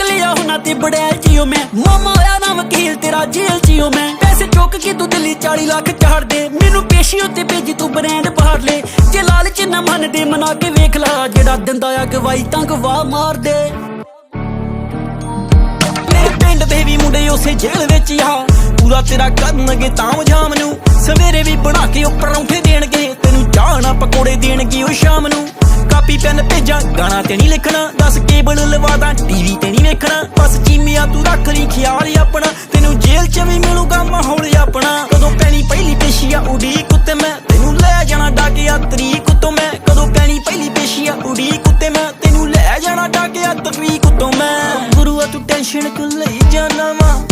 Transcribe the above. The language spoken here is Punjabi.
ਠੋਕ ਲਿਆ ਹੁਣਾ ਤੇ ਬੜੈਲ ਜਿਓ ਮੈਂ। ਮਾਮਾ ਆਇਆ ਨਾ ਵਕੀਲ, ਤੇਰਾ ਜੇਲ੍ਹ ਜਿਓ ਮੈਂ। ਪੈਸੇ ਚੁੱਕ ਕੇ ਤੂੰ ਦਿੱਲੀ 40 ਲੱਖ ਚਾੜ ਦੇ। ਮੈਨੂੰ ਪੇਸ਼ੀ ਉੱਤੇ ਭੇਜੀ ਤੂੰ ਬ੍ਰਾਂਡ ਬਾਹਰ ਲੈ। ਜੇ ਲਾਲਚ ਨਾ ਮੰਨਦੇ, ਮਨਾ ਕੇ ਵੇਖ ਲਾ। ਜਿਹੜਾ ਦਿੰਦਾ ਆ ਤਾਂ ਗਵਾ ਮਾਰ ਦੇ। ਪਿੰਡ ਦੇ ਵੀ ਮੁੰਡੇ ਉਸੇ ਜੇਲ੍ਹ ਵਿੱਚ ਆ। ਪੂਰਾ ਤੇਰਾ ਕਰਨਗੇ ਤਾਮ ਜਾਮ ਨੂੰ। ਸਵੇਰੇ ਵੀ ਬਣਾ ਕੇ ਉਹ ਪਰੌਂਠੇ ਦੇਣਗੇ। ਤੈਨੂੰ ਚਾਹ ਨਾ ਪਕੌੜੇ ਦੇਣਗੇ ਉਹ ਸ਼ਾਮ ਨੂੰ। ਕਾਪੀ, ਪੈਨ, ਭੇਜਾਂ, ਗਾਣਾ ਤੇ ਨਹੀਂ ਲਿਖਣਾ। ਦੱਸ ਕੇਬਲ ਲਵਾ ਦਾਂ ਟੀਵੀ ਤੇ ਬਸ ਚੀਮਿਆ ਤੂੰ ਰੱਖ ਲਈ ਖਿਆਲ ਆਪਣਾ। ਤੈਨੂੰ ਜੇਲ੍ਹ 'ਚ ਵੀ ਮਿਲੂਗਾ ਮਾਹੌਲ ਆਪਣਾ। ਕਦੋਂ ਪੈਣੀ ਪਹਿਲੀ ਪੇਸ਼ੀਆ ਉਡੀਕ ਉੱਤੇ ਮੈਂ ਤੈਨੂੰ ਲੈ ਜਾਣਾ ਡਾਕਿਆ ਤਰੀਕ ਉੱਤੋਂ ਮੈਂ। ਕਦੋਂ ਪੈਣੀ ਪਹਿਲੀ ਪੇਸ਼ੀਆ ਉਡੀਕ ਉੱਤੇ ਮੈਂ ਤੈਨੂੰ ਲੈ ਜਾਣਾ ਡਾਕਿਆ ਤਰੀਕ ਉੱਤੋਂ ਮੈਂ। ਗੁਰੂਆ ਤੂੰ ਟੈਨਸ਼ਨ ਕਿਉਂ ਲਈ ਜਾਣਾ ਵਾ?